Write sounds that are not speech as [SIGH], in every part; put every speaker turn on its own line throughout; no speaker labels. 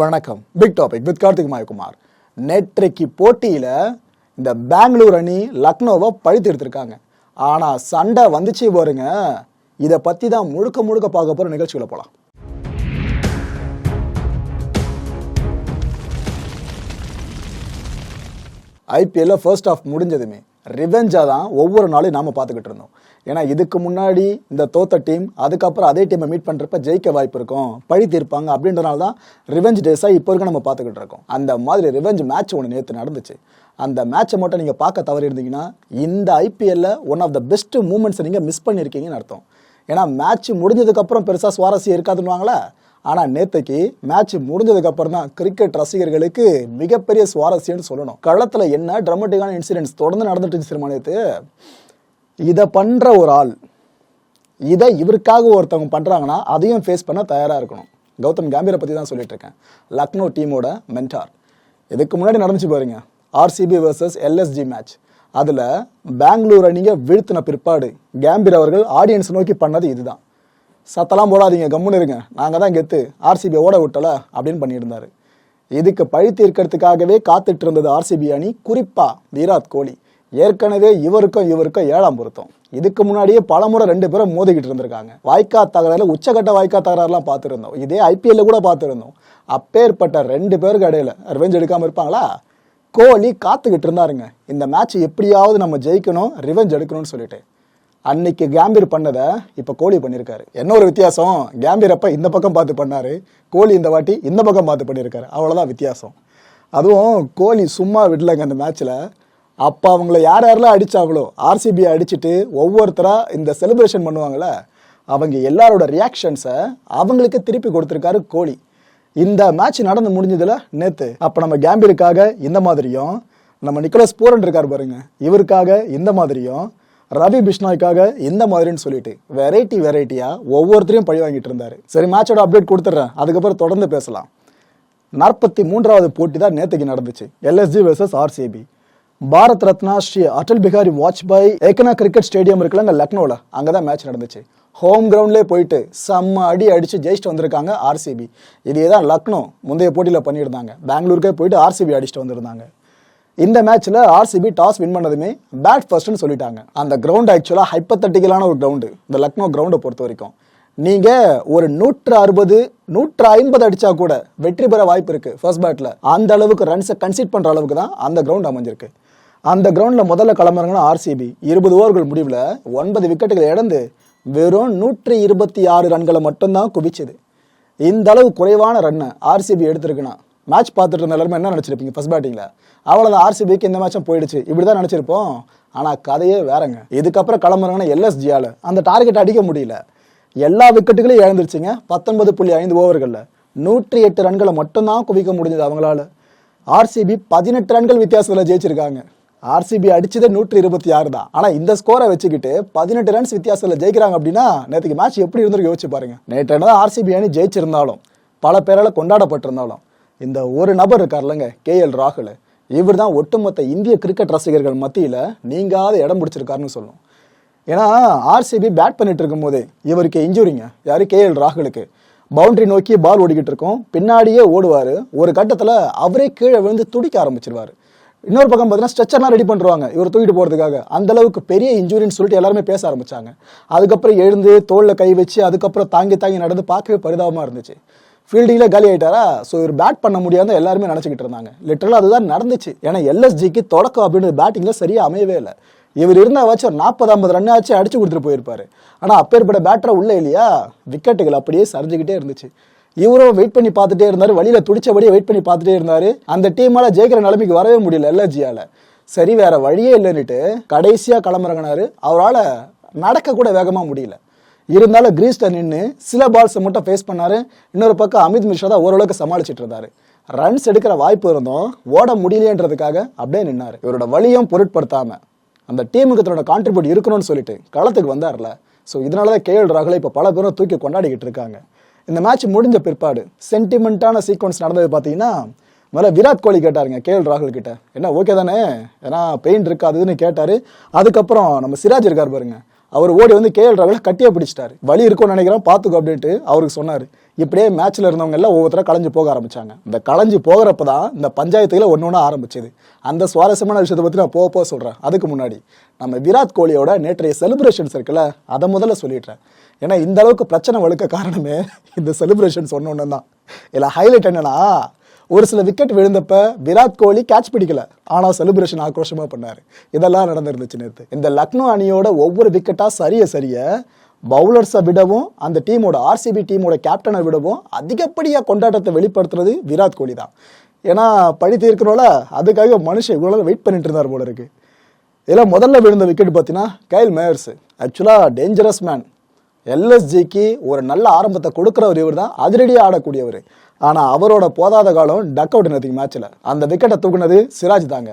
வணக்கம். Big topic with Karthik Mayakumar. நேற்றைக்கு போட்டியில் இந்த பெங்களூர் அணி லக்னோவை பழித்து எடுத்திருக்காங்க. ஆனால் சண்டை வந்துச்சு பாருங்க. இதை பற்றி தான் முழுக்க முழுக்க பார்க்க போகிற நிகழ்ச்சிகளை போகலாம் ஐபிஎல்ல ஃபர்ஸ்ட் ஆஃப் முடிஞ்சதுமே ரிவெஞ்சாக தான் ஒவ்வொரு நாளையும் நாம பார்த்துக்கிட்டு இருந்தோம். ஏன்னா இதுக்கு முன்னாடி இந்த தோத்த டீம் அதுக்கப்புறம் அதே டீமை மீட் பண்ணுறப்ப ஜெயிக்க வாய்ப்பு இருக்கும் பழி தீர்ப்பாங்க அப்படின்றனால தான் ரிவெஞ்ச் டேஸாக இப்போ வரைக்கும் நம்ம பார்த்துக்கிட்டு இருக்கோம். அந்த மாதிரி ரிவெஞ்ச் மேட்ச் ஒன்று நேற்று நடந்துச்சு. அந்த மேட்சை மட்டும் நீங்கள் பார்க்க தவறி இருந்தீங்கன்னா இந்த ஐபிஎல்ல ஒன் ஆஃப் த பெஸ்ட் மூமெண்ட்ஸை நீங்கள் மிஸ் பண்ணியிருக்கீங்கன்னு அர்த்தம். ஏன்னா மேட்ச் முடிஞ்சதுக்கப்புறம் பெருசாக சுவாரஸ்யம் இருக்காதுன்னுவாங்களே ஆனால் நேற்றுக்கு மேட்ச் முடிஞ்சதுக்கப்புறம் தான் கிரிக்கெட் ரசிகர்களுக்கு மிகப்பெரிய சுவாரஸ்யம்னு சொல்லணும். களத்தில் என்ன ட்ரமட்டிக்கான இன்சிடென்ட்ஸ் தொடர்ந்து நடந்துட்டு இருந்துச்சு நேற்று இதை பண்ணுற ஒரு ஆள் இதை இவருக்காக ஒருத்தவங்க பண்ணுறாங்கன்னா அதையும் ஃபேஸ் பண்ண தயாராக இருக்கணும். கௌதம் கம்பீரை பற்றி தான் சொல்லிட்டு இருக்கேன். லக்னோ டீமோட மென்டார் இதுக்கு முன்னாடி நடந்துச்சு பாருங்க. ஆர்சிபி வர்சஸ் எல்எஸ்ஜி மேட்ச் அதில் பெங்களூர் அணிங்க வீழ்த்தின பிற்பாடு கேம்பீர் அவர்கள் ஆடியன்ஸ் நோக்கி பண்ணது இதுதான். சத்தலாம் போடாதீங்க கம்முன்னு இருங்க. நாங்கள் தான் கெத்து. ஆர்சிபி ஓட விட்டல அப்படின்னு பண்ணியிருந்தாரு. இதுக்கு பழி தீர்க்கறதுக்காகவே காத்துட்டு இருந்தது ஆர்சிபி அணி குறிப்பாக விராட் கோலி. ஏற்கனவே இவருக்கும் இவருக்கும் ஏழாம் பொருத்தம். இதுக்கு முன்னாடியே பலமுறை ரெண்டு பேரும் மோதிக்கிட்டு இருந்திருக்காங்க. வாய்க்கா தகராறுல உச்சகட்ட வாய்க்கா தகராறுலாம் பார்த்துருந்தோம். இதே ஐபிஎல்ல கூட பார்த்துருந்தோம். அப்பேற்பட்ட ரெண்டு பேருக்கு இடையில ரிவெஞ்ச் எடுக்காம இருப்பாங்களா? கோலி காத்துக்கிட்டு இருந்தாருங்க. இந்த மேட்ச் எப்படியாவது நம்ம ஜெயிக்கணும் ரிவெஞ்ச் எடுக்கணும்னு சொல்லிட்டு. அன்னைக்கு கேம்பீர் பண்ணதை இப்போ கோலி பண்ணியிருக்காரு. என்ன ஒரு வித்தியாசம்? கேம்பீர் அப்ப இந்த பக்கம் பார்த்து பண்ணாரு. கோலி இந்த வாட்டி இந்த பக்கம் பார்த்து பண்ணியிருக்காரு. அவ்வளோதான் வித்தியாசம். அதுவும் கோலி சும்மா விடலைங்க அந்த மேட்ச்சில் அப்போ அவங்கள யார் யாரெல்லாம் அடித்தாங்களோ ஆர்சிபி அடிச்சுட்டு ஒவ்வொருத்தராக இந்த செலிப்ரேஷன் பண்ணுவாங்கள்ல அவங்க எல்லாரோட ரியாக்ஷன்ஸை அவங்களுக்கு திருப்பி கொடுத்துருக்காரு கோலி. இந்த மேட்ச் நடந்து முடிஞ்சதில் நேற்று அப்போ நம்ம கேம்பியருக்காக இந்த மாதிரியும் நம்ம நிக்கோலஸ் பூரன் இருக்கார் பாருங்க இவருக்காக இந்த மாதிரியும் ரவி பிஷ்னாய்க்காக இந்த மாதிரின்னு சொல்லிட்டு வெரைட்டி வெரைட்டியாக ஒவ்வொருத்தரையும் பழி வாங்கிட்டு இருந்தார். சரி மேட்சோட அப்டேட் கொடுத்துட்றேன் அதுக்கப்புறம் தொடர்ந்து பேசலாம். நாற்பத்தி மூன்றாவது போட்டி தான் நேற்றுக்கு நடந்துச்சு LSG versus RCB Bharat Ratna Shri Atal Bihari Vajpayee Ekana cricket stadium இருக்குல்ல அங்கே லக்னோவில் அங்கே தான் மேட்ச் நடந்துச்சு ஹோம் கிரவுண்ட்லேயே போயிட்டு செம்ம அடி அடித்து ஜெயிச்சுட்டு வந்திருக்காங்க ஆர்சிபி இதே தான் லக்னோ முந்தைய போட்டியில் பண்ணியிருந்தாங்க. பெங்களூருக்கே போயிட்டு ஆர்சிபி அடிச்சுட்டு வந்திருந்தாங்க. இந்த மேட்ச்சில் ஆர்சிபி டாஸ் வின் பண்ணதுமே பேட் ஃபர்ஸ்ட்னு சொல்லிட்டாங்க. அந்த கிரவுண்ட் ஆக்சுவலாக ஹைப்பத்தட்டிக்கலான ஒரு கிரவுண்டு இந்த லக்னோ கிரவுண்டை பொறுத்த வரைக்கும். நீங்கள் ஒரு நூற்று அறுபது நூற்று ஐம்பது அடித்தா கூட வெற்றி பெற வாய்ப்பு இருக்குது ஃபர்ஸ்ட் பேட்டில் அந்த அளவுக்கு ரன்ஸை கன்சிட் பண்ணுற அளவுக்கு தான் அந்த கிரவுண்ட் அமைஞ்சிருக்கு. அந்த கிரவுண்டில் முதல்ல கிளம்புறாங்கன்னா ஆர்சிபி இருபது ஓவர்கள் முடிவில் ஒன்பது விக்கெட்டுகளை இழந்து வெறும் நூற்றி இருபத்தி ஆறு ரன்களை மட்டும்தான் குவிச்சது. இந்த அளவு குறைவான ரன்னை ஆர்சிபி எடுத்திருக்குன்னா மேட்ச் பார்த்துட்டு இருந்த எல்லாருமே என்ன நினச்சிருப்பீங்க? ஃபர்ஸ்ட் பேட்டிங்கில் அவ்வளோதான் ஆர்சிபிக்கு இந்த மேட்சும் போயிடுச்சு. இப்படி தான் நினச்சிருப்போம். ஆனால் கதையே வேறங்க. இதுக்கப்புறம் கிளம்புறாங்கன்னா எல்எஸ்ஜியால் அந்த டார்கெட் அடிக்க முடியல. எல்லா விக்கெட்டுகளையும் இழந்துருச்சுங்க. பத்தொன்பது புள்ளி ஐந்து ஓவர்களில். நூற்றி எட்டு ரன்களை மட்டும்தான் குவிக்க முடிஞ்சது அவங்களால. ஆர்சிபி பதினெட்டு ரன்கள் வித்தியாசத்தில் ஜெயிச்சிருக்காங்க. ஆர்சிபி அடிச்சதே நூற்றி இருபத்தி ஆறு தான். ஆனால் இந்த ஸ்கோரை வச்சுக்கிட்டு பதினெட்டு ரன்ஸ் வித்தியாசத்தில் ஜெயிக்கிறாங்க அப்படின்னா நேற்றுக்கு மேட்ச் எப்படி இருந்திருக்கு யோசிச்சு பாருங்க. நேற்று என்ன ஆர்சிபி அணி ஜெயிச்சிருந்தாலும் பல பேரால் கொண்டாடப்பட்டிருந்தாலும் இந்த ஒரு நபர் இருக்கார்லங்க கே எல் ராகுல். இவர் தான் ஒட்டுமொத்த இந்திய கிரிக்கெட் ரசிகர்கள் மத்தியில் நீங்காத இடம் பிடிச்சிருக்காருன்னு சொல்லும் ஏன்னா ஆர்சிபி பேட் பண்ணிட்டு இருக்கும் போதே இவருக்கு இன்ஜுரிங்க யாரு? கே எல் ராகுலுக்கு. பவுண்டரி நோக்கி பால் ஓடிக்கிட்டு இருக்கும். பின்னாடியே ஓடுவார். ஒரு கட்டத்தில் அவரே கீழே விழுந்து துடிக்க ஆரம்பிச்சிருவார். இன்னொரு பக்கம் பார்த்தீங்கன்னா ஸ்ட்ரெச்சர்லாம் ரெடி பண்ணுவாங்க இவர் தூக்கிட்டு போகிறதுக்காக அந்த அளவுக்கு பெரிய இன்ஜுரின்னு சொல்லிட்டு எல்லாருமே பேச ஆரம்பிச்சாங்க. அதுக்கப்புறம் எழுந்து தோளில் கை வச்சு அதுக்கப்புறம் தாங்கி தாங்கி நடந்து பார்க்கவே பரிதாபமாக இருந்துச்சு. ஃபீல்டிங்கில் காலி ஆகிட்டாரா ஸோ இவர் பேட் பண்ண முடியாத எல்லாருமே நினச்சிக்கிட்டு இருந்தாங்க. லிட்டரலாக அதுதான் நடந்துச்சு. ஏன்னா எல்எஸ்ஜிக்கு தொடக்கம் அப்படின்றது பேட்டிங்கில் சரியாக அமையவே இல்லை. இவர் இருந்தால் வச்சு ஒரு நாற்பது ஐம்பது ரன் ஆச்சு அடிச்சு கொடுத்துட்டு போயிருப்பாரு. ஆனால் அப்பேற்பட்ட பேட்டரை உள்ளே இல்லையா? விக்கெட்டுகள் அப்படியே சரிஞ்சுக்கிட்டே இருந்துச்சு. இவரும் வெயிட் பண்ணி பார்த்துட்டே இருந்தார். வழியில் துடிச்சபடியே வெயிட் பண்ணி பார்த்துட்டே இருந்தார். அந்த டீமால் ஜெயிக்கிற நிலைமைக்கு வரவே முடியல எல்எஸ்ஜியால சரி வேற வழியே இல்லைன்னுட்டு கடைசியாக களமிறங்கினாரு. அவரால் நடக்க கூட முடியல. இருந்தாலும் கிரீஸ்ல நின்று சில பால்ஸை மட்டும் ஃபேஸ் பண்ணார். இன்னொரு பக்கம் அமித் மிஸ்ரா தான் ஓரளவுக்கு சமாளிச்சிட்டு இருந்தார். ரன்ஸ் எடுக்கிற வாய்ப்பு இருந்தோம் ஓட முடியலன்றதுக்காக அப்படியே நின்னார். இவரோட வழியும் பொருட்படுத்தாமல் அந்த டீமுக்கு தன்னோட கான்ட்ரிபியூட் இருக்கணும்னு சொல்லிட்டு களத்துக்கு வந்தார்ல. ஸோ இதனால தான் கேஎல் ராகுலை இப்போ பல பேரும் தூக்கி கொண்டாடிக்கிட்டு இருக்காங்க. இந்த மேட்ச் முடிஞ்ச பிற்பாடு சென்டிமெண்ட்டான சீக்வன்ஸ் நடந்தது பார்த்தீங்கன்னா முதல்ல விராட் கோலி கேட்டாருங்க கேஎல் ராகுல் கிட்ட. என்ன ஓகே தானே? ஏன்னா பெயின் இருக்காதுன்னு கேட்டாரு. அதுக்கப்புறம் நம்ம சிராஜ் இருக்கார் பாருங்க. அவர் ஓடி வந்து கே எல் ராகுல கட்டியே பிடிச்சிட்டாரு. வழி இருக்கும்னு நினைக்கிறேன் பார்த்துக்கோ அப்படின்ட்டு அவருக்கு சொன்னார். இப்படியே மேட்ச்ல இருந்தவங்க எல்லாம் ஒவ்வொருத்தர களைஞ்சு போக ஆரம்பிச்சாங்க. இந்த களைஞ்சு போகிறப்ப தான் இந்த பஞ்சாயத்துல ஒன்று ஒன்று ஆரம்பிச்சது. அந்த சுவாரஸ்யமான விஷயத்தை பற்றி நான் போக போக சொல்கிறேன் அதுக்கு முன்னாடி நம்ம விராட் கோலியோட நேற்றைய செலிப்ரேஷன்ஸ் இருக்குல்ல அதை முதல்ல சொல்லிடுறேன். ஏன்னா இந்த அளவுக்கு பிரச்சனை வழுக்க காரணமே இந்த செலிப்ரேஷன்ஸ் ஒன்று ஒன்று தான். இதில் ஹைலைட் என்னன்னா ஒரு சில விக்கெட் விழுந்தப்ப விராட் கோலி கேட்ச் பிடிக்கல. ஆனால் செலிப்ரேஷன் ஆக்ரோஷமாக பண்ணார். இதெல்லாம் நடந்துருந்துச்சு நேற்று இந்த லக்னோ அணியோட ஒவ்வொரு விக்கெட்டாக சரிய சரிய பவுலர்ஸை விடவும் அந்த டீமோட ஆர்சிபி டீமோட கேப்டனை விடவும் அதிகப்படியாக கொண்டாட்டத்தை வெளிப்படுத்துறது விராட் கோலி தான். ஏன்னா பழி தீர்க்கிறோல அதுக்காக மனுஷன் இவ்வளோ வெயிட் பண்ணிட்டு இருந்தார் போல இருக்கு. இதில் முதல்ல விழுந்த விக்கெட் பார்த்தீங்கன்னா கைல் மேயர்ஸ் ஆக்சுவலாக டேஞ்சரஸ் மேன் எல்எஸ்ஜிக்கு ஒரு நல்ல ஆரம்பத்தை கொடுக்குறவர் இவர் தான். அதிரடியாக ஆடக்கூடியவர். ஆனால் அவரோட போதாத காலம் டக் அவுட் நேற்றுக்கு மேட்ச்சில் அந்த விக்கெட்டை தூக்குனது சிராஜ் தாங்க.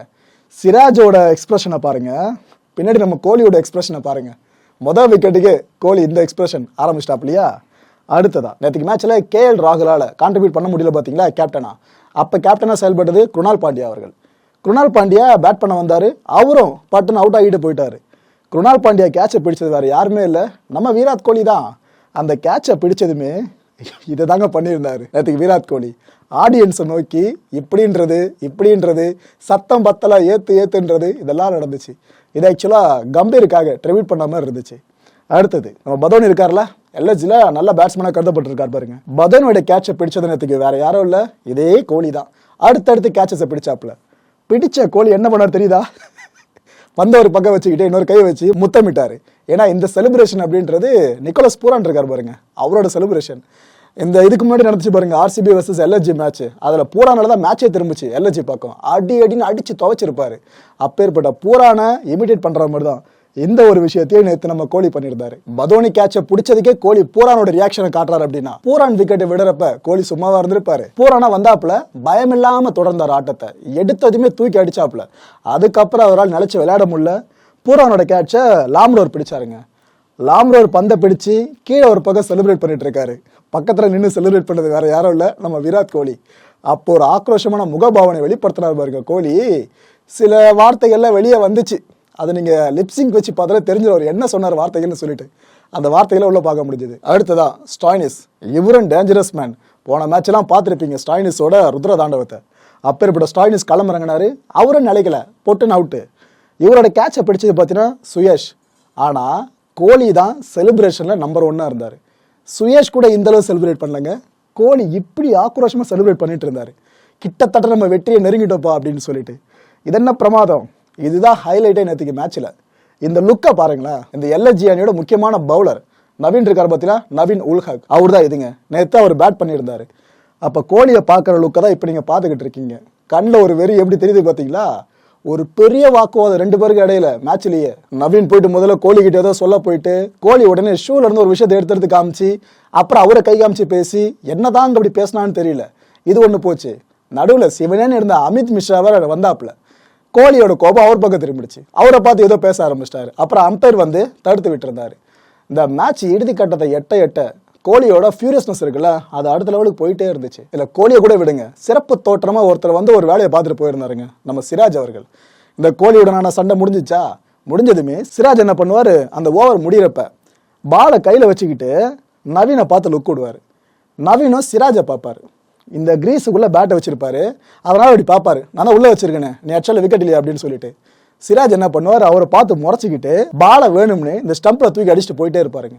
சிராஜோட எக்ஸ்பிரஷனை பாருங்கள் பின்னாடி நம்ம கோலியோட எக்ஸ்பிரஷனை பாருங்கள் முதல் விக்கெட்டுக்கு கோலி இந்த எக்ஸ்பிரஷன் ஆரம்பிச்சிட்டாப்லையா அடுத்ததா நேற்றுக்கு மேட்ச்சில் கேஎல் ராகுலால் கான்ட்ரிபியூட் பண்ண முடியல பார்த்தீங்களா கேப்டனா அப்போ கேப்டனாக செயல்பட்டது குருணால் பாண்டியா அவர்கள். குருணால் பாண்டியா பேட் பண்ண வந்தார் அவரும் பட்டுன்னு அவுட் ஆகிட்டு போயிட்டார். குருணால் பாண்டியா கேட்சை பிடிச்சது வேறு யாருமே இல்லை நம்ம விராட் கோலி தான். அந்த கேட்சை பிடிச்சதுமே இதை தாங்க பண்ணியிருந்தார் நேற்றுக்கு விராட் கோலி. ஆடியன்ஸை நோக்கி இப்படின்றது இப்படின்றது சத்தம் பத்தலாக ஏற்று ஏற்றுன்றது இதெல்லாம் நடந்துச்சு. இது ஆக்சுவலாக கம்பீருக்காக ட்ரிபியூட் பண்ண மாதிரி இருந்துச்சு. அடுத்தது நம்ம பதவன் இருக்கார்ல? எல்எஸ்ஜியில் நல்ல பேட்ஸ்மேனாக கருதப்பட்டிருக்கார் பாருங்க. பதோனியோட கேட்சை பிடிச்சது நேற்றுக்கு வேற யாரும் இல்லை. இதே கோலி தான். அடுத்தடுத்து கேட்சஸை பிடிச்சாப்புல. பிடிச்ச கோலி என்ன பண்ணார் தெரியுதா? [LAUGHS] வந்த ஒரு பக்கம் வச்சுக்கிட்டு இன்னொரு கை வச்சு முத்தமிட்டார். ஏன்னா இந்த செலிப்ரேஷன் அப்படின்றது நிக்கோலஸ் பூரான் இருக்கார் பாருங்க. அவரோட செலிப்ரேஷன் இந்த இதுக்கு முன்னாடி நடந்துச்சு பாருங்க ஆர்சிபி வர்சஸ் எல்எஸ்ஜி மேட்ச் அதில் பூரானால தான் மேட்சே திரும்பிச்சு எல்எஸ்ஜி பக்கம். அடி அடின்னு அடிச்சு துவைச்சிருப்பாரு. அப்பேற்பட்ட பூரானை இமிடேட் பண்ணுற மாதிரி தான் இந்த ஒரு விஷயத்தையும் நேற்று நம்ம கோலி பண்ணியிருந்தாரு. பதோனி கேட்சை பிடிச்சதுக்கே கோலி பூரானோட ரியாக்ஷனை காட்டுறாரு அப்படின்னா பூரான் விக்கெட்டை விடுறப்ப கோலி சும்மாவா இருந்திருப்பாரு. பூரானா வந்தாப்புல பயமில்லாம தொடர்ந்தார் ஆட்டத்தை. எடுத்ததுமே தூக்கி அடிச்சாப்புல. அதுக்கப்புறம் அவரால் நினைச்சு விளையாட முடியல. பூரானோட கேட்சை லாம்ரோர் பிடிச்சாருங்க. லாம்ரோர் பந்தை பிடிச்சு கீழே ஒரு பக்கம் செலிப்ரேட் பண்ணிட்டு இருக்காரு பக்கத்தில் நின்று செலிப்ரேட் பண்ணது வேற யாரும் இல்லை. நம்ம விராட் கோலி. அப்போ ஒரு ஆக்ரோஷமான முகபாவனை வெளிப்படுத்தினார் பாருங்க கோலி. சில வார்த்தைகள்லாம் வெளியே வந்துச்சு. அது நீங்க லிப்ஸிங் வச்சு பார்த்தாலே தெரிஞ்ச அவர் என்ன சொன்னார் வார்த்தைகள்னு சொல்லிட்டு. அந்த வார்த்தைகளை உள்ள பார்க்க முடிஞ்சது. அடுத்ததா ஸ்டாயினிஸ் இவரும் டேஞ்சரஸ் மேன் போன மேட்ச் எல்லாம் பார்த்துருப்பீங்க ஸ்டாயினிஸோட ருத்ர தாண்டவத்தை அப்பேற்பட்ட ஸ்டாயினிஸ் களமிறங்கினாரு. அவரும் நிலைக்கல. பொட்டுன்னு அவுட்டு இவரோட கேட்சை பிடிச்சது பார்த்தீங்கன்னா சுயேஷ். ஆனால் கோலி தான் செலிப்ரேஷனில் நம்பர் ஒன்னாக இருந்தார். சுயேஷ் கூட இந்த அளவு செலிப்ரேட் பண்ணலங்க. கோலி இப்படி ஆக்ரோஷமாக செலிப்ரேட் பண்ணிட்டு இருந்தார். கிட்டத்தட்ட நம்ம வெற்றியை நெருங்கிட்டோப்பா அப்படின்னு சொல்லிட்டு. இது என்ன பிரமாதம்? இதுதான் ஹைலைட்டே நேற்றுக்கு மேட்ச்சில் இந்த லுக்கை பாருங்களேன். இந்த எல்எஸ்ஜி அணியோட முக்கியமான பவுலர் நவீன் இருக்கார் பார்த்தீங்களா நவீன் உல்ஹக். அவர் தான் இதுங்க. நேற்று அவர் பேட் பண்ணியிருந்தாரு. அப்போ கோலியை பார்க்குற லுக்கை தான் இப்போ நீங்கள் பார்த்துக்கிட்டு இருக்கீங்க. கண்ணில் ஒரு வெறி எப்படி தெரியுது பார்த்தீங்களா ஒரு பெரிய வாக்குவாதம் ரெண்டு பேருக்கு இடையில மேட்ச்லயே நவீன் போயிட்டு முதல்ல கோலி கிட்ட ஏதோ சொல்ல போயிட்டு கோலி உடனே ஷூல இருந்து ஒரு விஷயத்தை எடுத்து எடுத்து காமிச்சு அப்புறம் அவரை கை காமிச்சு பேசி என்னதான் அங்க அப்படி பேசினான்னு தெரியல. இது ஒண்ணு போச்சு. நடுவுல சிவனேன்னு இருந்த அமித் மிஸ்ரா வேற வந்தாப்புல. கோலியோட கோபம் அவர் பக்கம் திரும்பிடுச்சு அவரை பார்த்து ஏதோ பேச ஆரம்பிச்சிட்டாரு. அப்புறம் அம்பையர் வந்து தடுத்து விட்டுருந்தாரு. இந்த மேட்ச் இறுதி கட்டத்தை எட்ட எட்ட கோலியோட ஃபியூரியஸ்னஸ் இருக்குல்ல அது அடுத்த லெவலுக்கு போயிட்டே இருந்துச்சு. இல்லை கோலியை கூட விடுங்க. சிறப்பு தோற்றமாக ஒருத்தர் வந்து ஒரு வேலையை பார்த்துட்டு போயிருந்தாருங்க நம்ம சிராஜ் அவர்கள். இந்த கோலியுடனான சண்டை முடிஞ்சிச்சா? முடிஞ்சதுமே சிராஜ் என்ன பண்ணுவார்? அந்த ஓவர் முடியிறப்ப பாலை கையில் வச்சுக்கிட்டு நவீனை பார்த்து லுக் விடுவார். நவீனும் சிராஜை பார்ப்பாரு. இந்த கிரீஸுக்குள்ளே பேட்டை வச்சிருப்பாரு. அதனால் அப்படி பார்ப்பாரு. நான் தான் உள்ளே வச்சிருக்கேனே. நீ ஆக்சுவலாக விக்கெட் இல்லையா? அப்படின்னு சொல்லிட்டு. சிராஜ் என்ன பண்ணுவார்? அவரை பார்த்து முறைச்சிக்கிட்டு பாலை வேணும்னு இந்த ஸ்டம்பில் தூக்கி அடிச்சுட்டு போயிட்டே இருப்பாருங்க.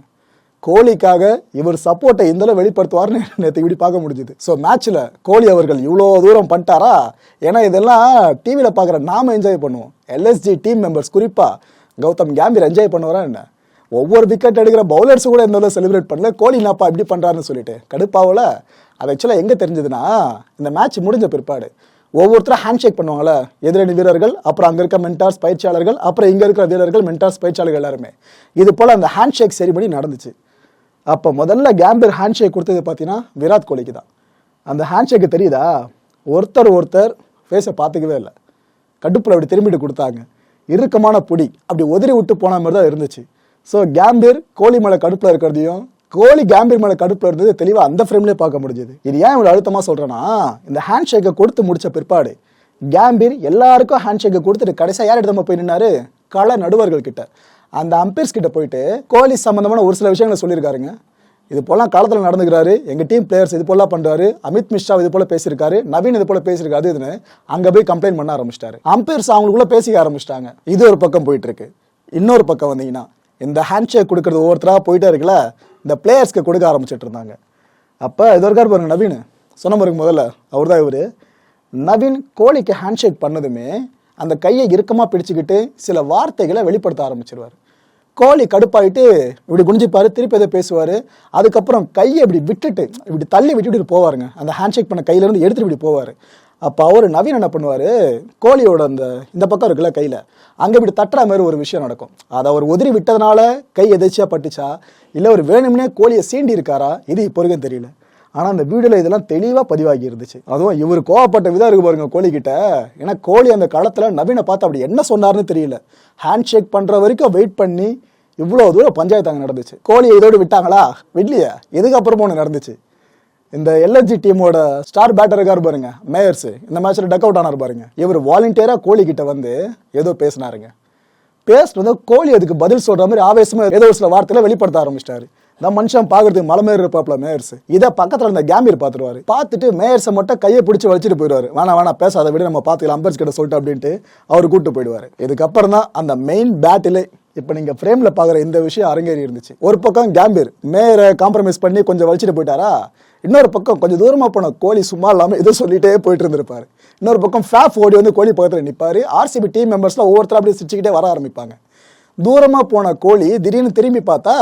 கோலிக்காக இவர் சப்போர்ட்டை இந்த வெளிப்படுத்துவார்னு [LAUGHS] நேற்று இப்படி பார்க்க முடிஞ்சுது. ஸோ மேட்ச்சில் கோலி அவர்கள் இவ்வளோ தூரம் பண்ணிட்டாரா? ஏன்னா இதெல்லாம் டிவியில் பார்க்குற நாம என்ஜாய் பண்ணுவோம். எல்எஸ்ஜி டீம் மெம்பர்ஸ் குறிப்பாக கௌதம் கேம்பீர் என்ஜாய் பண்ணுவாரா என்ன? ஒவ்வொரு விக்கெட் எடுக்கிற பவுலர்ஸ் கூட இந்த செலிப்ரேட் பண்ணல. கோலி நாப்பா இப்படி பண்ணுறாருன்னு சொல்லிட்டு. கடுப்பாவில்? அது ஆக்சுவலாக எங்கே தெரிஞ்சதுன்னா இந்த மேட்ச் முடிஞ்ச பிற்பாடு. ஒவ்வொருத்தரும் ஹேண்ட் ஷேக் பண்ணுவாங்கல்ல? எதிரணி வீரர்கள் அப்புறம் அங்கே இருக்க மென்டார்ஸ் பயிற்சியாளர்கள் அப்புறம் இங்கே இருக்கிற வீரர்கள் மென்டார்ஸ் பயிற்சியாளர்கள் எல்லாருமே. இது போல் அந்த ஹேண்ட் ஷேக் செரிமனி நடந்துச்சு. அப்போ முதல்ல கேம்பர் ஹேண்ட் ஷேக் கொடுத்தது பார்த்தீங்கன்னா விராட் கோலிக்கு தான். அந்த ஹேண்ட் ஷேக்கு தெரியுதா? ஒருத்தர் ஒருத்தர் ஃபேஸை பார்த்துக்கவே இல்லை. கடுப்பில் அப்படி திரும்பிட்டு கொடுத்தாங்க. இறுக்கமான பொடி. அப்படி உதறி விட்டு போன மாதிரி தான் இருந்துச்சு. ஸோ கேம்பீர் கோலி மேலே கடுப்பில் இருக்கிறதையும் கோலி கேம்பீர் மேலே கடுப்பில் இருந்தது தெளிவாக அந்த ஃப்ரேம்லேயே பார்க்க முடிஞ்சது. இது ஏன் இவ்வளோ அழுத்தமாக சொல்கிறேன்னா இந்த ஹேண்ட் ஷேக்கை கொடுத்து முடித்த பிற்பாடு கேம்பீர் எல்லாருக்கும் ஹேண்ட் ஷேக்கை கொடுத்துட்டு கடைசியாக யார் எடுத்தாம போய் நின்னாரு? கள நடுவர்கள் கிட்ட. அந்த அம்பையர்ஸ் கிட்ட போயிட்டு கோலி சம்மந்தமான ஒரு சில விஷயங்களை சொல்லியிருக்காருங்க. இது போலாம் காலத்தில் நடந்துக்கிறாரு. எங்கள் டீம் பிளேயர்ஸ் இது போலாம் பண்ணுறாரு அமித் மிஷ்ரா இது போல பேசியிருக்காரு. நவீன் இது போல பேசியிருக்காரு. இதுன்னு அங்கே போய் கம்ப்ளைண்ட் பண்ண ஆரம்பிச்சிட்டாரு. அம்பையர்ஸ் அவங்களுக்குள்ள பேசிக்க ஆரம்பிச்சிட்டாங்க. இது ஒரு பக்கம் போயிட்டு இருக்கு இன்னொரு பக்கம் வந்தீங்கன்னா இந்த ஹேண்ட் ஷேக் கொடுக்கறது ஒவ்வொருத்தராக போயிட்டே இருக்குல்ல இந்த பிளேயர்ஸ்க்கு கொடுக்க ஆரம்பிச்சிட்டு இருந்தாங்க. அப்போ இது இருக்காரு பாருங்க நவீன். சொன்ன பாருங்க முதல்ல. அவர் தான் இவர். நவீன் கோலிக்கு ஹேண்ட் ஷேக் பண்ணதுமே அந்த கையை இறுக்கமாக பிடிச்சிக்கிட்டு சில வார்த்தைகளை வெளிப்படுத்த ஆரம்பிச்சிருவார். கோழி கடுப்பாயிட்டு இப்படி குனிஞ்சிப்பார் திருப்பி எதை பேசுவார். அதுக்கப்புறம் கையை இப்படி விட்டுட்டு இப்படி தள்ளி விட்டுட்டு போவாருங்க. அந்த ஹேண்ட்ஷேக் பண்ண கையிலேருந்து எடுத்துகிட்டு இப்படி போவார். அப்போ அவர் நவீன் என்ன பண்ணுவார்? கோழியோட அந்த இந்த பக்கம் இருக்குல்ல கையில் அங்கே இப்படி தட்டுற மாதிரி ஒரு விஷயம் நடக்கும். அதை அவர் உதிரி விட்டதுனால கை எதிர்ச்சியாக பட்டுச்சா? இல்லை ஒரு வேணும்னே கோழியை சீண்டி இருக்காரா? இது இப்போ வரைக்கும் தெரியல. ஆனால் அந்த வீடியோவில் இதெல்லாம் தெளிவாக பதிவாகி இருந்துச்சு. அதுவும் இவர் கோவப்பட்ட விதம் இருக்கு பாருங்க கோழி கிட்ட ஏன்னா கோழி அந்த காலத்தில் நவீனை பார்த்து அப்படி என்ன சொன்னார்னு தெரியல. ஹேண்ட் ஷேக் பண்ணுற வரைக்கும் வெயிட் பண்ணி இவ்வளோ தூரம் பஞ்சாயத்து அங்கே நடந்துச்சு. கோழியை இதோடு விட்டாங்களா? விடலையா. இதுக்கப்புறமா ஒன்று நடந்துச்சு? இந்த எல்என்ஜி டீமோட ஸ்டார் பேட்டர் இருக்காரு பாருங்க மேயர்ஸ் இந்த மேட்ச்ல டக் அவுட் ஆனார் பாருங்க. இவர் வாலண்டியரா கோழி கிட்ட வந்து ஏதோ பேசினாருங்க. பேசுனது கோழி அதுக்கு பதில் சொல்ற மாதிரி ஆவேசமா ஏதோ ஒரு சில வார்த்தையில வெளிப்படுத்த ஆரம்பிச்சிட்டாரு. இந்த மனுஷன் பாக்குறதுக்கு மலை மேயர் இருப்பாப்ல மேயர்ஸ். இதை பக்கத்துல இருந்த கேமீர் பாத்துருவாரு. பார்த்துட்டு மேயர்ஸை மட்டும் கையை பிடிச்சி வச்சுட்டு போயிடுவாரு. வேணா வேணா பேசாத விட நம்ம பாத்துக்கலாம் அம்பர்ஸ் கிட்ட சொல்லிட்டு அப்படின்ட்டு அவர் கூட்டு போயிடுவாரு. இதுக்கப்புறம் தான் அந்த மெயின் பேட்டிலே இப்போ நீங்க ஃப்ரேம்ல பாக்குற இந்த விஷயம் அரங்கேறி இருந்துச்சு. ஒரு பக்கம் கேம்பீர் மேயரை காம்ப்ரமைஸ் பண்ணி கொஞ்சம் வலிச்சிட்டு போயிட்டாரா? இன்னொரு பக்கம் கொஞ்சம் தூரமா போன கோலி சும்மா இல்லாம ஏதோ சொல்லிட்டே போயிட்டு இருந்திருப்பாரு. இன்னொரு பக்கம் ஃபேப் ஓடி வந்து கோலி பக்கத்துல நிப்பாரு. ஆர்சிபி டீம் மெம்பர்ஸ்லாம் ஒவ்வொருத்தரும் அப்படியே சிரிச்சுக்கிட்டே வர ஆரம்பிப்பாங்க. தூரமா போன கோலி திடீர்னு திரும்பி பார்த்தா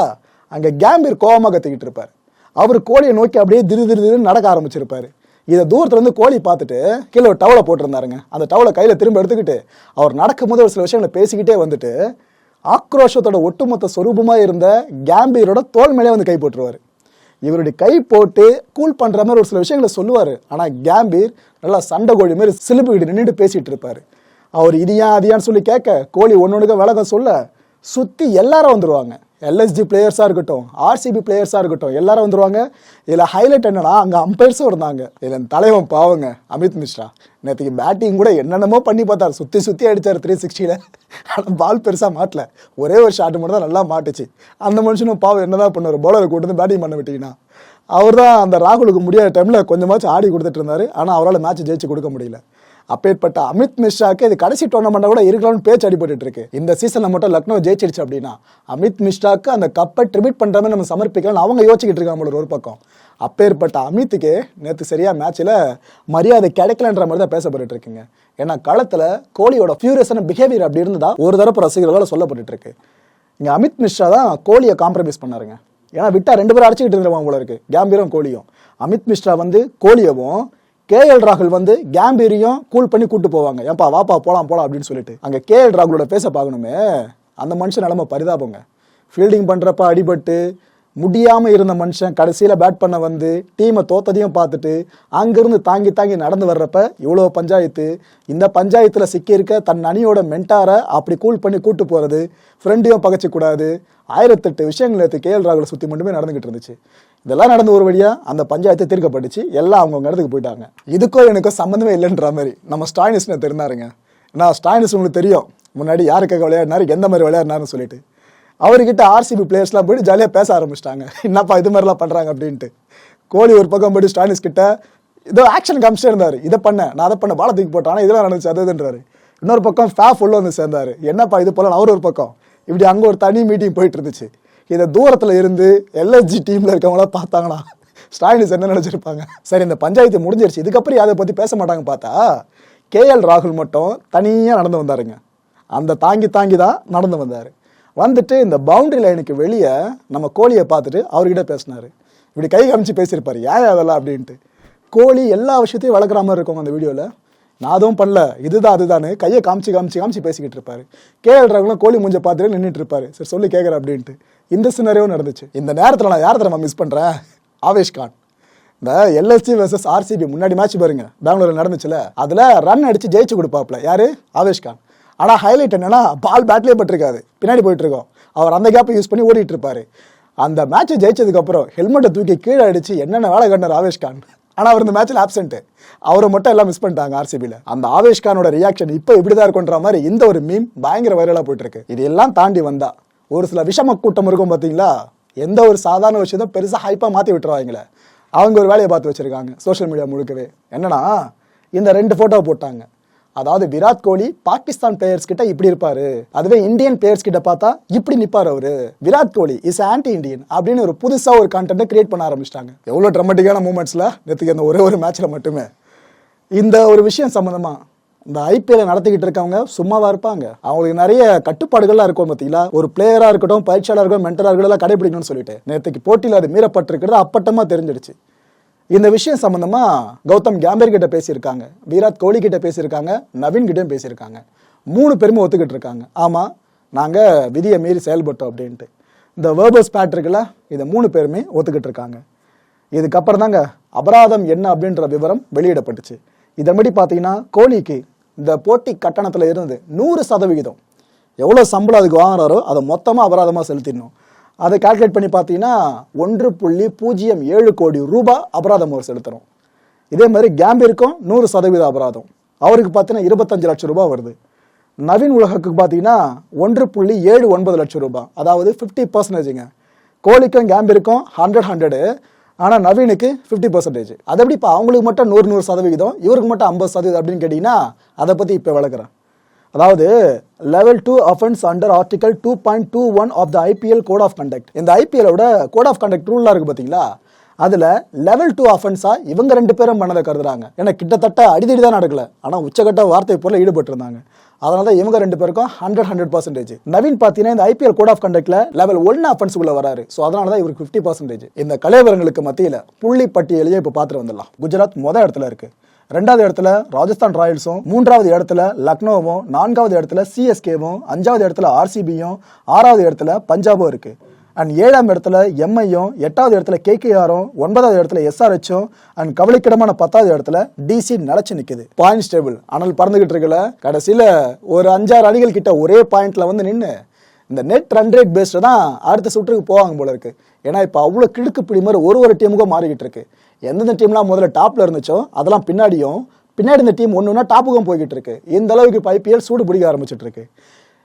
அங்கே கேம்பீர் கோபமாக கத்திக்கிட்டு இருப்பார். அவர் கோழியை நோக்கி அப்படியே திரு திரு திருன்னு நடக்க ஆரம்பிச்சிருப்பார். இதை தூரத்துலேருந்து இருந்து பார்த்துட்டு கீழே ஒரு டவலை போட்டிருந்தாருங்க. அந்த டவலை கையில் திரும்ப எடுத்துக்கிட்டு அவர் நடக்கும்போது ஒரு சில விஷயங்களை பேசிக்கிட்டே வந்துட்டு ஆக்ரோஷத்தோட ஒட்டுமொத்த சொரூபமாக இருந்த கேம்பீரோட தோல் மேலே வந்து கை போட்டுருவாரு. இவருடைய கை போட்டு கூல் பண்ணுற மாதிரி ஒரு சில விஷயங்களை சொல்லுவார். ஆனால் கேம்பீர் நல்லா சண்டை கோழி மாதிரி சிலுப்புக்கிட்டு நின்றுட்டு பேசிகிட்டு இருப்பார். அவர் இது ஏன் அது ஏன்னு சொல்லி கேட்க கோழி ஒன்னொன்னுக்கு விளக்கம் சொல்ல சுற்றி எல்லாரும் வந்துடுவாங்க எல்எஸ்ஜி பிளேயர்ஸாக இருக்கட்டும் ஆர்சிபி பிளேயர்ஸாக இருக்கட்டும் எல்லாரும் வந்துருவாங்க. இதில் ஹைலைட் என்னன்னா அங்கே அம்பையர்ஸும் இருந்தாங்க. இதில் தலைவன் பாவங்க அமித் மிஸ்ரா. நேற்றுக்கு பேட்டிங் கூட என்னென்னமோ பண்ணி பார்த்தார். சுற்றி சுற்றி அடித்தார் த்ரீ சிக்ஸ்டியில் ஆனால் பால் பெருசாக மாட்டல. ஒரே ஒரு ஷாட் மட்டும் தான் நல்லா மாட்டுச்சு. அந்த மனுஷனும் பாவம் என்ன தான் பண்ணுவார் பவுலரை கூட்டு வந்து பேட்டிங் பண்ண விட்டீங்கன்னா. அவர் தான் அந்த ராகுலுக்கு முடியாத டைமில் கொஞ்சமாச்சும் ஆடி கொடுத்துட்டு இருந்தார். ஆனால் அவரால் மேட்ச் ஜெயிச்சு கொடுக்க முடியல. அப்பேற்பட்ட அமித் மிஸ்ராக்கு இது கடைசி டோர்னமெண்ட்டை கூட இருக்கலாம்னு பேச்சு அடிபட்டு இருக்கு. இந்த சீசனில் மட்டும் லக்னோ ஜெயிச்சிருச்சு அப்படின்னா அமித் மிஸ்ராக்கு அந்த கப்பை ட்ரிபிட் பண்ணுற மாதிரி நம்ம சமர்ப்பிக்கலாம் அவங்க யோசிச்சுக்கிட்டு இருக்காங்க ஒரு பக்கம். அப்பேற்பட்ட அமித்துக்கு நேற்று சரியா மேட்ச்சில் மரியாதை கிடைக்கலன்ற மாதிரி தான் பேசப்பட்டு இருக்குங்க. ஏன்னா களத்தில் கோலியோட ஃபியூரியஸான பிஹேவியர் அப்படி இருந்ததா ஒரு தரப்பு ரசிகர்களால் சொல்லப்பட்டு இருக்கு. இங்க அமித் மிஸ்ரா தான் கோலியை காம்ப்ரமைஸ் பண்ணாருங்க. ஏன்னா விட்டா ரெண்டு பேரும் அடிச்சுக்கிட்டு இருந்தவங்க போல இருக்கு. கேம்பீரும் கோலியும். அமித் மிஸ்ரா வந்து கோலியவும் கேஎல் ராகுல் வந்து கேம்பீரியும் கூல் பண்ணி கூட்டு போவாங்க. ஏன்பா வாப்பா போலாம் போலாம் அப்படின்னு சொல்லிட்டு. அங்க கேஎல் ராகுலோட பேச பார்க்கணுமே. அந்த மனுஷன் நிலைமை பரிதாபங்க. ஃபீல்டிங் பண்றப்ப அடிபட்டு முடியாம இருந்த மனுஷன் கடைசியில பேட் பண்ண வந்து டீமை தோத்ததையும் பார்த்துட்டு அங்கிருந்து தாங்கி தாங்கி நடந்து வர்றப்ப இவ்வளோ பஞ்சாயத்து இந்த பஞ்சாயத்துல சிக்கியிருக்க தன் அணியோட மென்டாரை அப்படி கூல் பண்ணி கூட்டு போறது ஃப்ரெண்டையும் பகச்சு ஆயிரத்தெட்டு விஷயங்கள் நேற்று கேஎல் ராகுலை சுத்தி மட்டுமே நடந்துகிட்டு இருந்துச்சு. இதெல்லாம் நடந்து ஒரு வழியாக அந்த பஞ்சாயத்து தீர்க்கப்பட்டுச்சு. எல்லாம் அவங்கவுங்க இடத்துக்கு போயிட்டாங்க. இதுக்கோ எனக்கோ சம்மந்தமே இல்லைன்ற மாதிரி. நம்ம ஸ்டாயினிஸ் தெரிந்தாருங்க. நான் ஸ்டாலினிஸ் உங்களுக்கு தெரியும். முன்னாடி யாருக்காக விளையாடினாரு எந்த மாதிரி விளையாடினாருன்னு சொல்லிட்டு. அவர்கிட்ட ஆர்சிபி பிளேயர்ஸ்லாம் போயிட்டு ஜாலியாக பேச ஆரம்பிச்சிட்டாங்க. என்னப்பா இது மாதிரிலாம் பண்ணுறாங்க அப்படின்ட்டு. கோலி ஒரு பக்கம் போயிட்டு ஸ்டாயினிஸ் கிட்ட இதோ ஆக்ஷன் காமிச்சிட்டே இருந்தார். இதை பண்ண. நான் அதை பண்ண பால தூக்கி போட்டேன். ஆனால் இதெல்லாம் நடந்துச்சு. அதுன்றாரு இன்னொரு பக்கம் ஃபேஃப் உள்ள வந்து சேர்ந்தார். என்னப்பா இது போல அவர் ஒரு பக்கம். இப்படி அங்கே ஒரு தனி மீட்டிங் போயிட்டு இருந்துச்சு. இதை தூரத்தில் இருந்து எல்எஸ்ஜி டீமில் இருக்கவங்களாம் பார்த்தாங்கன்னா ஸ்டாலினிஸ் என்ன நினச்சிருப்பாங்க? சரி இந்த பஞ்சாயத்து முடிஞ்சிருச்சு. இதுக்கப்புறம் அதை பற்றி பேச மாட்டாங்க பார்த்தா கேஎல் ராகுல் மட்டும் தனியாக நடந்து வந்தாருங்க. அந்த தாங்கி தாங்கி தான் நடந்து வந்தார். வந்துட்டு இந்த பவுண்டரி லைனுக்கு வெளியே நம்ம கோழியை பார்த்துட்டு அவர்கிட்ட பேசினாரு. இப்படி கை காமிச்சு பேசியிருப்பார். ஏன் அதெல்லாம்? அப்படின்ட்டு. கோழி எல்லா விஷயத்தையும் வளர்க்குற மாதிரி இருக்கும் அந்த வீடியோவில் நான் அதுவும் பண்ணல. இதுதான் அதுதானு கையை காமிச்சு காமிச்சு காமிச்சு பேசிக்கிட்டு இருப்பாரு. கேஎல் ராகுலும் கோழி மூஞ்ச பார்த்துட்டு நின்றுட்டு இருப்பாரு. சரி சொல்லி கேட்குறேன் அப்படின்ட்டு. இந்த சினரியோ நடந்துச்சு. இந்த நேரத்தில் நான் யார் தரமா மிஸ் பண்ணுறேன் ஆவேஷ் கான். இந்த எல்எஸ்சி வர்சஸ் ஆர்சிபி முன்னாடி மேட்ச் பாருங்க. பெங்களூரில் நடந்துச்சுல. அதில் ரன் அடித்து ஜெயிச்சு கொடுப்பாப்ல யாரு? ஆவேஷ் கான். ஆனால் ஹைலைட் என்னன்னா பால் பேட்லேயே பட்டிருக்காது. பின்னாடி போயிட்டு இருக்கோம். அவர் அந்த கேப்பை யூஸ் பண்ணி ஓடிட்டு இருப்பாரு. அந்த மேட்சை ஜெயிச்சதுக்கப்புறம் ஹெல்மெட்டை தூக்கி கீழே அடிச்சு என்னென்ன வேலை கண்டார் ஆவேஷ் கான்? ஆனால் அவர் இந்த மேட்ச்சில் ஆப்சென்ட் அவரை மட்டும் எல்லாம் மிஸ் பண்ணிட்டாங்க ஆர்சிபியில் அந்த ஆவேஷ் கானோட ரியாக்ஷன் இப்போ இப்படிதான் இருக்குன்ற மாதிரி இந்த ஒரு மீம் பயங்கர வைரலாக போயிட்டு இருக்கு. இது எல்லாம் தாண்டி வந்தா ஒரு சில விஷம கூட்டம் இருக்கும் பார்த்தீங்களா? எந்த ஒரு சாதாரண விஷயத்தை பெருசாக ஹைப்பாக மாற்றி விட்டுருவாங்களே அவங்க ஒரு வேலையை பார்த்து வச்சுருக்காங்க சோஷியல் மீடியா முழுக்கவே. என்னன்னா இந்த ரெண்டு ஃபோட்டோ போட்டாங்க. அதாவது விராட் கோலி பாகிஸ்தான் பிளேயர்ஸ் கிட்ட இப்படி இருப்பாரு. அதுவே இந்தியன் பிளேயர்ஸ் கிட்ட பார்த்தா இப்படி நிப்பாரு அவரு. Virat Kohli is anti Indian அப்படின்னு ஒரு புதுசா ஒரு கான்டென்ட் கிரியேட் பண்ண ஆரம்பிச்சிட்டாங்க. எவ்வளவு ட்ரமட்டிக்கான மூமெண்ட்ஸ்ல நேற்றுக்கு அந்த ஒரே ஒரு மேட்ச்ல மட்டுமே. இந்த ஒரு விஷயம் சம்பந்தமா இந்த ஐபிஎல் நடத்திக்கிட்டு இருக்கவங்க சும்மாவா இருப்பாங்க. அவங்களுக்கு நிறைய கட்டுப்பாடுகள்லாம் இருக்கும் பார்த்தீங்களா ஒரு பிளேயரா இருக்கட்டும் பயிற்சியாளர் இருக்கட்டும் மென்டரா இருக்கட்டும் எல்லாம் கடைபிடிக்கணும்னு சொல்லிட்டு. நேற்றுக்கு போட்டியில் அது மீறப்பட்டிருக்கிறது அப்பட்டமா தெரிஞ்சிடுச்சு. இந்த விஷயம் சம்பந்தமா கௌதம் கேம்பர் கிட்ட பேசியிருக்காங்க. விராட் கோலி கிட்ட பேசியிருக்காங்க. நவீன் கிட்டயும் பேசியிருக்காங்க. மூணு பேருமே ஒத்துக்கிட்டு இருக்காங்க. ஆமா நாங்க விதியை மீறி செயல்பட்டோம் அப்படின்ட்டு. இந்த வேர்பஸ் பேட் இருக்குல்ல இதை மூணு பேருமே ஒத்துக்கிட்டு இருக்காங்க. இதுக்கப்புறம் தாங்க அபராதம் என்ன அப்படின்ற விவரம் வெளியிடப்பட்டுச்சு. இதன்படி பார்த்தீங்கன்னா கோலிக்கு இந்த போட்டி கட்டணத்தில் இருந்து நூறு சதவிகிதம். எவ்வளோ சம்பளம் அதுக்கு வாங்குறாரோ அதை மொத்தமாக அபராதமாக செலுத்திடணும். அதை கால்குலேட் பண்ணி பார்த்தீங்கன்னா ஒன்று புள்ளி பூஜ்ஜியம் ஏழு கோடி ரூபாய் அபராதம் அவர் செலுத்துகிறோம் இதே மாதிரி கேம்பிற்கும் நூறு சதவீத அபராதம். அவருக்கு பார்த்தீங்கன்னா இருபத்தஞ்சு லட்சம் ரூபாய் வருது. நவீன் உலகக்கு பார்த்தீங்கன்னா ஒன்று புள்ளி ஏழு ஒன்பது லட்சம் ரூபாய் அதாவது ஃபிஃப்டி பர்சன்டேஜுங்க கோலிக்கும் கேம்பிற்கும் ஹண்ட்ரட் ஹண்ட்ரடு ஆனால் நவீனுக்கு ஃபிஃப்டி பர்சன்டேஜ் அது எப்படி இப்போ அவங்களுக்கு மட்டும் நூறு நூறு சதவிகிதம் இவருக்கு மட்டும் ஐம்பது சதவீதம் அப்படின்னு கேட்டிங்கன்னா அதை பற்றி இப்போ விளக்குறேன். அதாவது level two offence under article two point two one of the IPL code of conduct இந்த ஐபிஎலோட கோட் ஆஃப் கண்டக்ட் ரூல்லாம் இருக்கு பார்த்தீங்களா அதில் லெவல் டூ அஃபென்ஸாக இவங்க ரெண்டு பேரும் பண்ணதை கருதுறாங்க. ஏன்னா கிட்டத்தட்ட அடிதடி தான் நடக்கல. ஆனால் உச்சகட்ட வார்த்தை போல ஈடுபட்டிருந்தாங்க. அதனால தான் இவங்க ரெண்டு பேருக்கும் ஹண்ட்ரட் ஹண்ட்ரட் பர்சன்டேஜ் நவீன் பார்த்தீங்கன்னா இந்த ஐபிஎல் கோட் ஆஃப் கண்டக்ட்ல லெவல் ஒன் அஃபன்ஸ் உள்ள வராரு. ஸோ அதனால தான் இவருக்கு ஃபிஃப்டி பர்சன்டேஜ் இந்த கலைவரங்களுக்கு மத்தியில் புள்ளி பட்டியலையே இப்போ பார்த்துட்டு வந்துடலாம். குஜராத் மொதல் இடத்துல இருக்கு. ரெண்டாவது இடத்துல ராஜஸ்தான் ராயல்ஸும் மூன்றாவது இடத்துல லக்னோவும் நான்காவது இடத்துல சிஎஸ்கேவும் அஞ்சாவது இடத்துல ஆர்சிபியும் ஆறாவது இடத்துல பஞ்சாபும் இருக்குது அண்ட் ஏழாம் இடத்துல எம்ஐயும் எட்டாவது இடத்துல கேகேஆரும் ஒன்பதாவது இடத்துல எஸ்ஆர்ஹெச்சும் அண்ட் கவலைக்கிடமான பத்தாவது இடத்துல டிசி நிலச்சி நிற்குது பாயிண்ட்ஸ் டேபிள் ஆனால் பறந்துகிட்டு இருக்கல. கடைசியில் ஒரு அஞ்சாறு அணிகள் கிட்ட ஒரே பாயிண்ட்ல வந்து நின்று இந்த நெட் ரன் ரேட் பேஸ்டு தான் அடுத்த சுற்றுக்கு போவாங்க போல இருக்கு. ஏன்னா இப்போ அவ்வளோ கிடுக்கு பிடி மாதிரி ஒரு ஒரு டீமுக்கும் மாறிக்கிட்டு இருக்கு. எந்தெந்த டீம்லாம் முதல்ல டாப்ல இருந்துச்சோ அதெல்லாம் பின்னாடியும் பின்னாடி இந்த டீம் ஒன்று ஒன்றா டாப்புக்கும் போய்கிட்டு இருக்கு. இந்த அளவுக்கு இப்போ ஐபிஎல் சூடு பிடிக்க ஆரம்பிச்சிட்டு இருக்கு.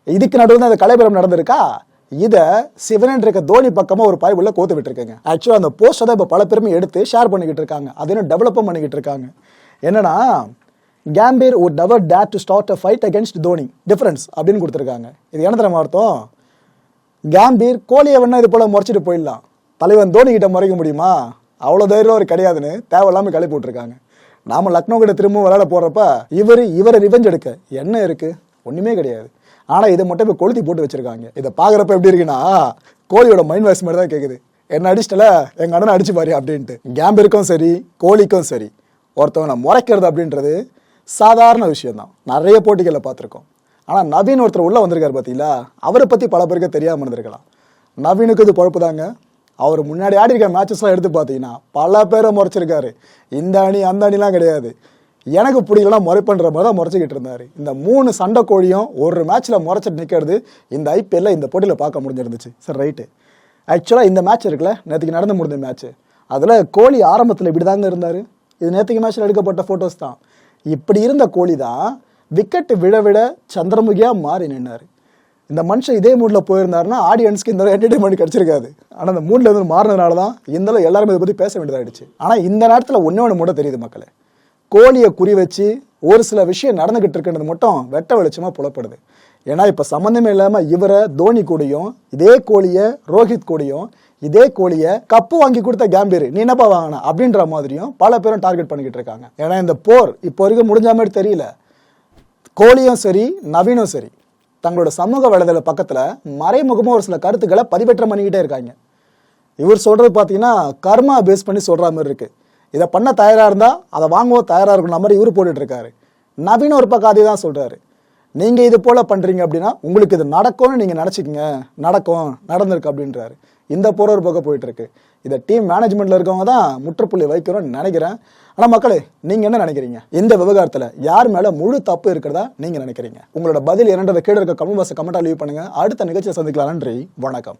இதுக்கு நடுவில் தான் அந்த கலைபுரம் நடந்திருக்கா? இதை சிவனன் இருக்க தோனி பக்கமாக ஒரு பாய் உள்ள கோத்து விட்டுருக்காங்க. ஆக்சுவலாக அந்த போஸ்ட் தான் இப்போ பல பேருமே எடுத்து ஷேர் பண்ணிக்கிட்டு இருக்காங்க. அதையும் டெவலப்பும் பண்ணிக்கிட்டு இருக்காங்க. என்னன்னா Gambhir would never dare to start a fight against Dhoni difference அப்படின்னு கொடுத்துருக்காங்க. இது என்ன தெரியுமா அர்த்தம்? கேம்பீர் கோலியை வேணா இது போல் முறைச்சிட்டு போயிடலாம். தலைவன் தோனி கிட்ட முறைக்க முடியுமா? அவ்வளோ தைரியம் அவர் கிடையாதுன்னு தேவையில்லாமல் கிளப்பி விட்டுருக்காங்க. நாம லக்னோ கிட்ட திரும்ப விளையாட போறப்ப இவர் இவரை ரிவெஞ்ச் எடுக்க. என்ன இருக்கு? ஒன்றுமே கிடையாது. ஆனால் இதை மட்டும் இப்போ கொளுத்தி போட்டு வச்சிருக்காங்க. இதை பார்க்குறப்ப எப்படி இருக்குன்னா கோலியோட மைண்ட் வாய்ஸ் மாதிரி தான் கேட்குது என்ன அடிச்சிட்டல? எங்கள் அண்ணனை அடிச்சு பாரு அப்படின்ட்டு. கேம்பிற்கும் சரி கோலிக்கும் சரி ஒருத்தவனை முறைக்கிறது அப்படின்றது சாதாரண விஷயம்தான். நிறைய போட்டிகளை பார்த்துருக்கோம். ஆனால் நவீன் ஒருத்தர் உள்ளே வந்திருக்காரு பார்த்தீங்களா அவரை பற்றி பல பேருக்கு தெரியாமல் இருந்திருக்கலாம். நவீனுக்கு இது பொழப்பு தாங்க அவர் முன்னாடி ஆடி இருக்க மேட்சஸ்லாம் எடுத்து பார்த்தீங்கன்னா பல பேரை முறைச்சிருக்காரு. இந்த அணி அந்த அணிலாம் கிடையாது. எனக்கு பிடிக்கலாம் முறை பண்ணுற மாதிரி தான் முறைச்சிக்கிட்டு இருந்தார். இந்த மூணு சண்டை கோழியும் ஒரு மேட்ச்சில் முறைச்சிட்டு நிற்கிறது இந்த ஐபிஎல்ல இந்த போட்டியில் பார்க்க முடிஞ்சிருந்துச்சு. சரி ரைட்டு ஆக்சுவலாக இந்த மேட்ச் இருக்குல்ல நேற்றுக்கு நடந்து முடிஞ்ச மேட்ச்சு அதில் கோலி ஆரம்பத்தில் இப்படி தாங்க இருந்தார். இது நேற்றுக்கு மேட்ச்சில் எடுக்கப்பட்ட ஃபோட்டோஸ் தான். இப்படி இருந்த கோலி தான் விக்கெட் விட விட சந்திரமுகியாக மாறி நின்னார். இந்த மனுஷன் இதே மூடில் போயிருந்தாருன்னா ஆடியன்ஸ்க்கு இந்த என்டர்டைன்மெண்ட் கிடச்சிருக்காது. ஆனால் அந்த மூடில் இருந்து மாறினதுனால தான் இந்த எல்லாருமே இதை பற்றி பேச வேண்டியதாயிடுச்சு. ஆனால் இந்த நேரத்தில் ஒன்றே ஒன்று மூட தெரியுது மக்களே. கோழியை குறி வச்சு ஒரு சில விஷயம் நடந்துகிட்டு இருக்குன்றது மட்டும் வெட்ட வெளிச்சமாக புலப்படுது. ஏன்னா இப்போ சம்மந்தமே இல்லாமல் இவரை தோனி கூடயும் இதே கோழியை ரோஹித் கூடயும் இதே கோழியை கப்பு வாங்கி கொடுத்த கேம்பீர் நீ என்னப்பா வாங்கின? அப்படின்ற மாதிரியும் பல பேரும் டார்கெட் பண்ணிக்கிட்டு இருக்காங்க. ஏன்னா இந்த போர் இப்போ வரைக்கும் முடிஞ்ச மாதிரி தெரியல. கோழியும் சரி நவீனும் சரி தங்களோட சமூக வலைதள பக்கத்தில் மறைமுகமாக ஒரு சில கருத்துக்களை பதிவேற்றம் பண்ணிக்கிட்டே இருக்காங்க. இவர் சொல்கிறது பார்த்தீங்கன்னா கர்மா பேஸ் பண்ணி சொல்கிற மாதிரி இருக்குது இதை பண்ண தயாராக இருந்தால் அதை வாங்கவும் தயாராக இருக்கணும் மாதிரி இவர் போட்டுட்ருக்காரு. நவீன ஒரு பக்கம் அதே தான் சொல்கிறாரு நீங்கள் இது போல் பண்ணுறீங்க அப்படின்னா உங்களுக்கு இது நடக்கும்னு நீங்கள் நினச்சிக்கங்க. நடக்கும் நடந்திருக்கு அப்படின்றாரு. இந்த போற ஒரு பக்கம் போயிட்டுருக்கு இதை டீம் மேனேஜ்மெண்ட்டில் இருக்கவங்க தான் முற்றுப்புள்ளி வைக்கிறோம்னு நினைக்கிறேன். ஆனால் மக்களே நீங்கள் என்ன நினைக்கிறீங்க? இந்த விவகாரத்தில் யார் மேலே முழு தப்பு இருக்கிறதா நீங்கள் நினைக்கிறீங்க? உங்களோட பதில் என்னன்றதை கீழே இருக்க கமெண்ட் பாக்ஸ் கமெண்ட்டாக லீவ் பண்ணுங்கள் அடுத்த நிகழ்ச்சியை சந்திக்கலாம். நன்றி. வணக்கம்.